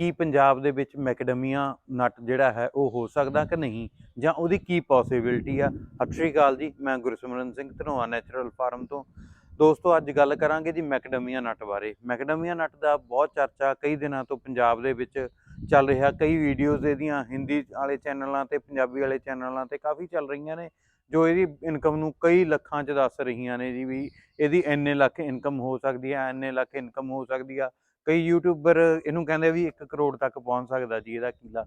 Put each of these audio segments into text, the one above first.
ਕੀ ਪੰਜਾਬ ਦੇ ਵਿੱਚ ਮੈਕਡਮੀਆ ਨਟ ਜਿਹੜਾ ਹੈ ਉਹ ਹੋ ਸਕਦਾ ਕਿ ਨਹੀਂ? ਜਾਂ ਉਹਦੀ ਕੀ ਪੋਸਿਬਿਲਿਟੀ ਆ? ਸਤਿ ਸ਼੍ਰੀ ਅਕਾਲ ਜੀ, ਮੈਂ ਗੁਰਸਿਮਰਨ ਸਿੰਘ, ਧਨੋਆ ਨੈਚੁਰਲ ਫਾਰਮ ਤੋਂ। ਦੋਸਤੋ, ਅੱਜ ਗੱਲ ਕਰਾਂਗੇ ਜੀ ਮੈਕਡਮੀਆ ਨਟ ਬਾਰੇ। ਮੈਕਡਮੀਆ ਨਟ ਦਾ ਬਹੁਤ ਚਰਚਾ ਕਈ ਦਿਨਾਂ ਤੋਂ ਪੰਜਾਬ ਦੇ ਵਿੱਚ ਚੱਲ ਰਿਹਾ। ਕਈ ਵੀਡੀਓਜ਼ ਇਹਦੀਆਂ ਹਿੰਦੀ ਵਾਲੇ ਚੈਨਲਾਂ ਤੇ ਪੰਜਾਬੀ ਵਾਲੇ ਚੈਨਲਾਂ ਤੇ ਕਾਫੀ ਚੱਲ ਰਹੀਆਂ ਨੇ, ਜੋ ਇਹਦੀ ਇਨਕਮ ਨੂੰ ਕਈ ਲੱਖਾਂ 'ਚ ਦੱਸ ਰਹੀਆਂ ਨੇ ਜੀ ਵੀ ਇਹਦੀ ਇੰਨੇ ਲੱਖ ਇਨਕਮ ਹੋ ਸਕਦੀ ਹੈ, ਇੰਨੇ ਲੱਖ ਇਨਕਮ ਹੋ ਸਕਦੀ ਆ। ਕਈ ਯੂਟਿਊਬਰ ਇਹਨੂੰ ਕਹਿੰਦੇ ਵੀ 1 ਕਰੋੜ ਤੱਕ ਪਹੁੰਚ ਸਕਦਾ ਜੀ ਇਹਦਾ ਕਿਲਾ।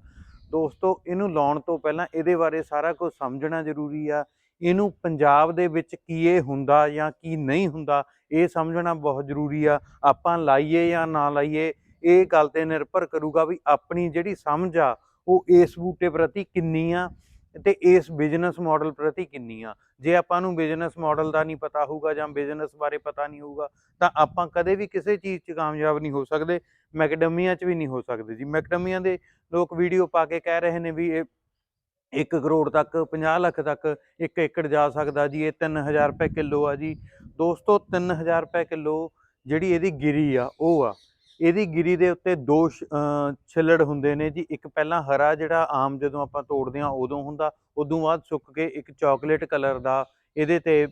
ਦੋਸਤੋ, ਇਹਨੂੰ ਲਾਉਣ ਤੋਂ ਪਹਿਲਾਂ ਇਹਦੇ ਬਾਰੇ ਸਾਰਾ ਕੁਝ ਸਮਝਣਾ ਜ਼ਰੂਰੀ ਆ। ਇਹਨੂੰ ਪੰਜਾਬ ਦੇ ਵਿੱਚ ਕੀ ਇਹ ਹੁੰਦਾ ਜਾਂ ਕੀ ਨਹੀਂ ਹੁੰਦਾ, ਇਹ ਸਮਝਣਾ ਬਹੁਤ ਜ਼ਰੂਰੀ ਆ। ਆਪਾਂ ਲਾਈਏ ਜਾਂ ਨਾ ਲਾਈਏ, ਇਹ ਗੱਲ ਤੇ ਨਿਰਭਰ ਕਰੂਗਾ ਵੀ ਆਪਣੀ ਜਿਹੜੀ ਸਮਝ ਆ, ਉਹ ਇਸ ਬੂਟੇ ਪ੍ਰਤੀ ਕਿੰਨੀ ਆ। ਤੇ ਇਸ ਬਿਜ਼ਨਸ ਮਾਡਲ ਪ੍ਰਤੀ ਕਿੰਨੀ ਆ? ਜੇ ਆਪਾਂ ਨੂੰ ਬਿਜ਼ਨਸ ਮਾਡਲ ਦਾ ਨਹੀਂ ਪਤਾ ਹੋਊਗਾ ਜਾਂ ਬਿਜ਼ਨਸ ਬਾਰੇ ਪਤਾ ਨਹੀਂ ਹੋਊਗਾ, ਤਾਂ ਆਪਾਂ ਕਦੇ ਵੀ ਕਿਸੇ ਚੀਜ਼ 'ਚ ਕਾਮਯਾਬ ਨਹੀਂ ਹੋ ਸਕਦੇ ਮੈਕਡਮੀਆਂ 'ਚ ਵੀ ਨਹੀਂ ਹੋ ਸਕਦੇ ਜੀ। ਮੈਕਡਮੀਆਂ ਦੇ ਲੋਕ ਵੀਡੀਓ ਪਾ ਕੇ ਕਹਿ ਰਹੇ ਨੇ ਵੀ ਇਹ 1 ਕਰੋੜ ਤੱਕ 50 ਲੱਖ ਤੱਕ 1 ਏਕੜ ਜਾ ਸਕਦਾ ਜੀ, ਇਹ 3000 ਰੁਪਏ ਕਿਲੋ ਆ ਜੀ। ਦੋਸਤੋ 3000 ਰੁਪਏ ਕਿਲੋ ਜਿਹੜੀ ਇਹਦੀ ਗਿਰੀ ਆ, ਉਹ ਆ। ਇਹਦੀ ਗਿਰੀ ਦੇ ਉੱਤੇ ਦੋ ਸ਼- ਛਿੱਲੜ ਹੁੰਦੇ ਨੇ ਜੀ। ਇੱਕ ਪਹਿਲਾਂ ਹਰਾ ਜਿਹੜਾ ਆਮ ਜਦੋਂ ਆਪਾਂ ਤੋੜਦੇ ਆ ਉਦੋਂ ਹੁੰਦਾ, ਉਦੋਂ ਬਾਅਦ ਸੁੱਕ ਕੇ ਇੱਕ ਚਾਕਲੇਟ ਕਲਰ ਦਾ ਇਹਦੇ ਤੇ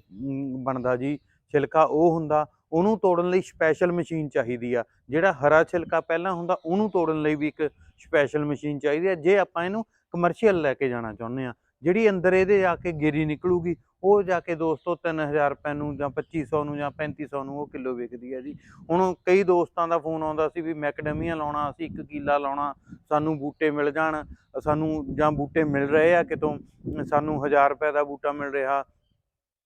ਬਣਦਾ ਜੀ ਛਿਲਕਾ, ਉਹ ਹੁੰਦਾ। ਉਹਨੂੰ ਤੋੜਨ ਲਈ ਸਪੈਸ਼ਲ ਮਸ਼ੀਨ ਚਾਹੀਦੀ ਆ। ਜਿਹੜਾ ਹਰਾ ਛਿਲਕਾ ਪਹਿਲਾਂ ਹੁੰਦਾ, ਉਹਨੂੰ ਤੋੜਨ ਲਈ ਵੀ ਇੱਕ ਸਪੈਸ਼ਲ ਮਸ਼ੀਨ ਚਾਹੀਦੀ ਆ। ਜੇ ਆਪਾਂ ਇਹਨੂੰ ਕਮਰਸ਼ੀਅਲ ਲੈ ਕੇ ਜਾਣਾ ਚਾਹੁੰਦੇ ਆ ਜਿਹੜੀ ਅੰਦਰ ਇਹਦੇ ਜਾ ਕੇ ਗੇਰੀ ਨਿਕਲੂਗੀ, ਉਹ ਜਾ ਕੇ ਦੋਸਤੋ 3000 ਰੁਪਏ ਨੂੰ ਜਾਂ 2500 ਨੂੰ ਜਾਂ 3500 ਨੂੰ ਉਹ ਕਿਲੋ ਵਿਕਦੀ ਹੈ ਜੀ। ਹੁਣ ਕਈ ਦੋਸਤਾਂ ਦਾ ਫੋਨ ਆਉਂਦਾ ਸੀ ਵੀ ਮੈਕਡਮੀਆ ਲਾਉਣਾ, ਅਸੀਂ ਇੱਕ ਕਿੱਲਾ ਲਾਉਣਾ, ਸਾਨੂੰ ਬੂਟੇ ਮਿਲ ਜਾਣ, ਸਾਨੂੰ ਜਾਂ ਬੂਟੇ ਮਿਲ ਰਹੇ ਆ ਕਿਤੋਂ, ਸਾਨੂੰ 1000 ਰੁਪਏ ਦਾ ਬੂਟਾ ਮਿਲ ਰਿਹਾ,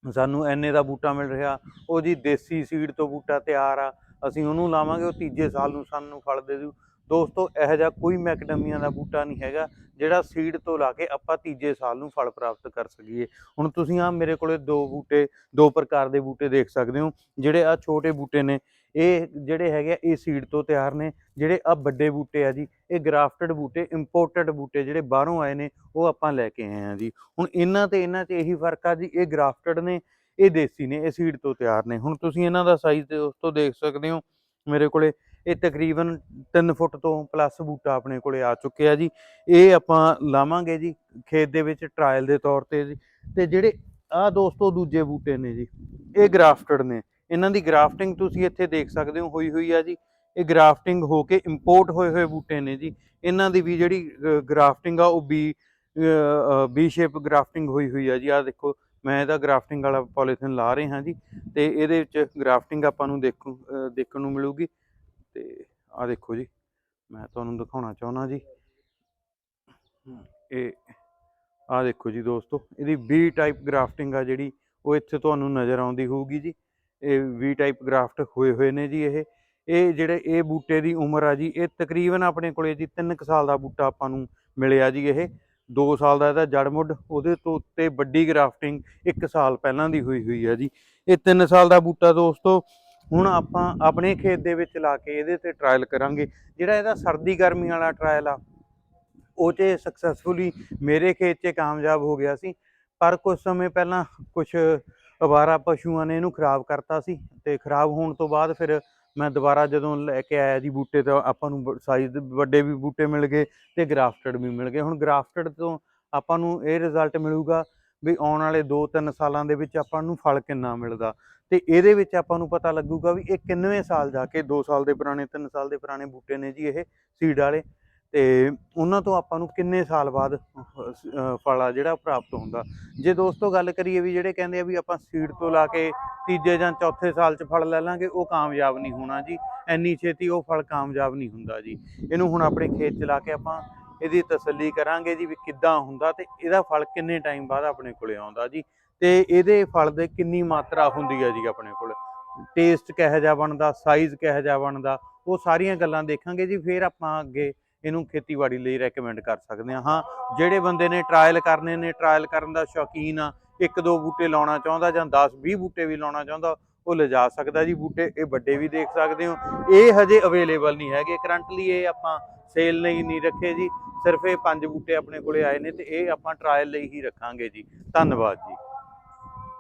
ਸਾਨੂੰ ਐਨੇ ਦਾ ਬੂਟਾ ਮਿਲ ਰਿਹਾ, ਉਹ ਜੀ ਦੇਸੀ ਸੀਡ ਤੋਂ ਬੂਟਾ ਤਿਆਰ ਆ, ਅਸੀਂ ਉਹਨੂੰ ਲਾਵਾਂਗੇ, ਉਹ ਤੀਜੇ ਸਾਲ ਨੂੰ ਸਾਨੂੰ ਫਲ ਦੇ ਦੂ ਦੋਸਤੋ ਇਹੋ ਜਿਹਾ ਕੋਈ ਮੈਕਡਮੀਆਂ ਦਾ ਬੂਟਾ ਨਹੀਂ ਹੈਗਾ ਜਿਹੜਾ ਸੀਡ ਤੋਂ ਲਾ ਕੇ ਆਪਾਂ ਤੀਜੇ ਸਾਲ ਨੂੰ ਫਲ ਪ੍ਰਾਪਤ ਕਰ ਸਕੀਏ। ਹੁਣ ਤੁਸੀਂ ਆ ਮੇਰੇ ਕੋਲੇ ਦੋ ਬੂਟੇ ਦੋ ਪ੍ਰਕਾਰ ਦੇ ਬੂਟੇ ਦੇਖ ਸਕਦੇ ਹੋ ਜਿਹੜੇ ਆ ਛੋਟੇ ਬੂਟੇ ਨੇ। ਇਹ ਜਿਹੜੇ ਹੈਗੇ ਆ, ਇਹ ਸੀਡ ਤੋਂ ਤਿਆਰ ਨੇ। ਜਿਹੜੇ ਆ ਵੱਡੇ ਬੂਟੇ ਆ ਜੀ ਇਹ ਗ੍ਰਾਫਟਡ ਬੂਟੇ ਇੰਪੋਰਟਡ ਬੂਟੇ ਜਿਹੜੇ ਬਾਹਰੋਂ ਆਏ ਨੇ ਉਹ ਆਪਾਂ ਲੈ ਕੇ ਆਏ ਆ ਜੀ। ਹੁਣ ਇਹਨਾਂ ਤੇ ਇਹਨਾਂ 'ਚ ਇਹੀ ਫ਼ਰਕ ਆ ਜੀ ਇਹ ਗ੍ਰਾਫਟਡ ਨੇ ਇਹ ਦੇਸੀ ਨੇ ਇਹ ਸੀਡ ਤੋਂ ਤਿਆਰ ਨੇ। ਹੁਣ ਤੁਸੀਂ ਇਹਨਾਂ ਦਾ ਸਾਈਜ਼ ਤੇ ਦੋਸਤੋ ਦੇਖ ਸਕਦੇ ਹੋ ਮੇਰੇ ਕੋਲੇ ਇਹ ਤਕਰੀਬਨ 3 ਫੁੱਟ ਤੋਂ ਪਲੱਸ ਬੂਟਾ ਆਪਣੇ ਕੋਲੇ ਆ ਚੁੱਕਿਆ ਜੀ। ਇਹ ਆਪਾਂ ਲਾਵਾਂਗੇ ਜੀ ਖੇਤ ਦੇ ਵਿੱਚ ਟਰਾਇਲ ਦੇ ਤੌਰ ਤੇ ਜੀ। ਤੇ ਜਿਹੜੇ ਆ ਦੋਸਤੋ ਦੂਜੇ ਬੂਟੇ ਨੇ ਜੀ, ਇਹ ਗ੍ਰਾਫਟਡ ਨੇ। ਇਹਨਾਂ ਦੀ ਗ੍ਰਾਫਟਿੰਗ ਤੁਸੀਂ ਇੱਥੇ ਦੇਖ ਸਕਦੇ ਹੋ, ਹੋਈ ਹੋਈ ਆ ਜੀ। ਇਹ ਗ੍ਰਾਫਟਿੰਗ ਹੋ ਕੇ ਇੰਪੋਰਟ ਹੋਏ ਹੋਏ ਬੂਟੇ ਨੇ ਜੀ। ਇਹਨਾਂ ਦੀ ਵੀ ਜਿਹੜੀ ਗ੍ਰਾਫਟਿੰਗ ਆ ਉਹ ਬੀ ਬੀ ਸ਼ੇਪ ਗ੍ਰਾਫਟਿੰਗ ਹੋਈ ਹੋਈ ਆ ਜੀ। ਆ ਦੇਖੋ, ਮੈਂ ਇਹਦਾ ਗ੍ਰਾਫਟਿੰਗ ਵਾਲਾ ਪੋਲੀਥਿਨ ਲਾ ਰਿਹਾ ਜੀ। ਤੇ ਇਹਦੇ ਵਿੱਚ ਗ੍ਰਾਫਟਿੰਗ ਆਪਾਂ ਨੂੰ ਦੇਖੂ ਦੇਖਣ ਨੂੰ ਮਿਲੂਗੀ। ਤੇ ਆ ਦੇਖੋ ਜੀ, ਮੈਂ ਤੁਹਾਨੂੰ ਦਿਖਾਉਣਾ ਚਾਹੁੰਦਾ ਜੀ। ਇਹ ਆ ਦੇਖੋ ਜੀ ਦੋਸਤੋ, ਇਹਦੀ ਵੀ ਟਾਈਪ ਗ੍ਰਾਫਟਿੰਗ ਆ ਜਿਹੜੀ, ਉਹ ਇੱਥੇ ਤੁਹਾਨੂੰ ਨਜ਼ਰ ਆਉਂਦੀ ਹੋਊਗੀ ਜੀ। ਇਹ ਵੀ ਟਾਈਪ ਗ੍ਰਾਫਟ ਹੋਏ ਹੋਏ ਨੇ ਜੀ ਇਹ। ਇਹ ਜਿਹੜੇ ਇਹ ਬੂਟੇ ਦੀ ਉਮਰ ਆ ਜੀ, ਇਹ ਤਕਰੀਬਨ ਆਪਣੇ ਕੋਲੇ ਜੀ 3 ਸਾਲ ਦਾ ਬੂਟਾ ਆਪਾਂ ਨੂੰ ਮਿਲਿਆ ਜੀ ਇਹ। 2 ਸਾਲ ਦਾ ਇਹਦਾ ਜੜ ਮੁੱਢ, ਉਹਦੇ ਤੋਂ ਉੱਤੇ ਵੱਡੀ ਗ੍ਰਾਫਟਿੰਗ 1 ਸਾਲ ਪਹਿਲਾਂ ਦੀ ਹੋਈ ਹੋਈ ਆ ਜੀ। ਇਹ 3 ਸਾਲ ਦਾ ਬੂਟਾ ਦੋਸਤੋ ਹੁਣ ਆਪਾਂ ਆਪਣੇ ਖੇਤ ਦੇ ਵਿੱਚ ਲਾ ਕੇ ਇਹਦੇ ਤੇ ਟਰਾਇਲ ਕਰਾਂਗੇ। ਜਿਹੜਾ ਇਹਦਾ ਸਰਦੀ ਗਰਮੀ ਵਾਲਾ ਟਰਾਇਲ ਆ, ਉਹ 'ਚ ਸਕਸੈਸਫੁਲੀ ਮੇਰੇ ਖੇਤ 'ਚ ਕਾਮਯਾਬ ਹੋ ਗਿਆ ਸੀ। ਪਰ ਕੁਝ ਸਮੇਂ ਪਹਿਲਾਂ ਕੁਝ ਅਵਾਰਾ ਪਸ਼ੂਆਂ ਨੇ ਇਹਨੂੰ ਖਰਾਬ ਕਰਤਾ ਸੀ ਤੇ ਖਰਾਬ ਹੋਣ ਤੋਂ ਬਾਅਦ ਫਿਰ ਮੈਂ ਦੁਬਾਰਾ ਜਦੋਂ ਲੈ ਕੇ ਆਇਆ ਜੀ ਬੂਟੇ ਤਾਂ ਆਪਾਂ ਨੂੰ ਸਾਈਜ਼ ਵੱਡੇ ਵੀ ਬੂਟੇ ਮਿਲ ਗਏ ਤੇ ਗ੍ਰਾਫਟਡ ਵੀ ਮਿਲ ਗਏ। ਹੁਣ ਗ੍ਰਾਫਟਡ ਤੋਂ ਆਪਾਂ ਨੂੰ ਇਹ ਰਿਜ਼ਲਟ ਮਿਲੂਗਾ ਵੀ ਆਉਣ ਵਾਲੇ 2-3 ਸਾਲਾਂ ਦੇ ਵਿੱਚ ਆਪਾਂ ਨੂੰ ਫਲ ਕਿੰਨਾ ਮਿਲਦਾ। ਤੇ ਇਹਦੇ ਵਿੱਚ ਆਪਾਂ ਨੂੰ ਪਤਾ ਲੱਗੂਗਾ ਵੀ ਇਹ ਕਿੰਨਵੇਂ ਸਾਲ ਜਾ ਕੇ 2 ਸਾਲ ਦੇ ਪੁਰਾਣੇ 3 ਸਾਲ ਦੇ ਪੁਰਾਣੇ ਬੂਟੇ ਨੇ ਜੀ ਇਹ ਸੀਡ ਵਾਲੇ। ਤੇ ਉਹਨਾਂ ਤੋਂ ਆਪਾਂ ਨੂੰ ਕਿੰਨੇ ਸਾਲ ਬਾਅਦ ਫਲ ਆ ਜਿਹੜਾ ਪ੍ਰਾਪਤ ਹੁੰਦਾ। ਜੇ ਦੋਸਤੋ ਗੱਲ ਕਰੀਏ ਵੀ ਜਿਹੜੇ ਕਹਿੰਦੇ ਆ ਵੀ ਆਪਾਂ ਸੀਡ ਤੋਂ ਲਾ ਕੇ ਤੀਜੇ ਜਾਂ ਚੌਥੇ ਸਾਲ 'ਚ ਫਲ ਲੈ ਲਾਂਗੇ, ਉਹ ਕਾਮਯਾਬ ਨਹੀਂ ਹੋਣਾ ਜੀ। ਐਨੀ ਛੇਤੀ ਉਹ ਫਲ ਕਾਮਯਾਬ ਨਹੀਂ ਹੁੰਦਾ ਜੀ। ਇਹਨੂੰ ਹੁਣ ਆਪਣੇ ਖੇਤ 'ਚ ਲਾ ਕੇ ਆਪਾਂ ਇਹਦੀ ਤਸੱਲੀ ਕਰਾਂਗੇ ਜੀ ਵੀ ਕਿੱਦਾਂ ਹੁੰਦਾ ਤੇ ਇਹਦਾ ਫਲ ਕਿੰਨੇ ਟਾਈਮ ਬਾਅਦ ਆਪਣੇ ਕੋਲੇ ਆਉਂਦਾ ਜੀ। ਤੇ ਇਹਦੇ ਫਲ ਦੇ ਕਿੰਨੀ ਮਾਤਰਾ ਹੁੰਦੀ ਹੈ ਜੀ ਆਪਣੇ ਕੋਲ? ਟੇਸਟ ਕਿਹੋ ਜਿਹਾ ਬਣਦਾ ਸਾਈਜ਼ ਕਿਹੋ ਜਿਹਾ ਬਣਦਾ? ਉਹ ਸਾਰੀਆਂ ਗੱਲਾਂ ਦੇਖਾਂਗੇ ਜੀ, ਫਿਰ ਆਪਾਂ ਅੱਗੇ ਇਹਨੂੰ ਖੇਤੀਬਾੜੀ ਲਈ ਰეკਮੈਂਡ ਕਰ ਸਕਦੇ ਹਾਂ। ਹਾਂ, ਜਿਹੜੇ ਬੰਦੇ ਨੇ ਟਰਾਇਲ ਕਰਨੇ ਨੇ ਟਰਾਇਲ ਕਰਨ ਦਾ ਸ਼ੌਕੀਨ ਆ, ਇੱਕ ਦੋ ਬੂਟੇ ਲਾਉਣਾ ਚਾਹੁੰਦਾ ਜਾਂ 10 20 ਬੂਟੇ ਵੀ ਲਾਉਣਾ ਚਾਹੁੰਦਾ, ਉਹ ਲਿਜਾ ਸਕਦਾ ਜੀ ਬੂਟੇ, ਇਹ ਵੱਡੇ ਵੀ ਦੇਖ ਸਕਦੇ ਹੋ। ਇਹ ਹਜੇ ਅਵੇਲੇਬਲ ਨਹੀਂ ਹੈਗੇ। ਕਰੰਟਲੀ ਇਹ ਆਪਾਂ ਸੇਲ ਲਈ ਨਹੀਂ ਰੱਖੇ ਜੀ। ਸਿਰਫ ਇਹ ਪੰਜ ਬੂਟੇ ਆਪਣੇ ਕੋਲੇ ਆਏ ਨੇ ਤੇ ਇਹ ਆਪਾਂ ਟਰਾਇਲ ਲਈ ਹੀ ਰੱਖਾਂਗੇ ਜੀ। ਧੰਨਵਾਦ ਜੀ।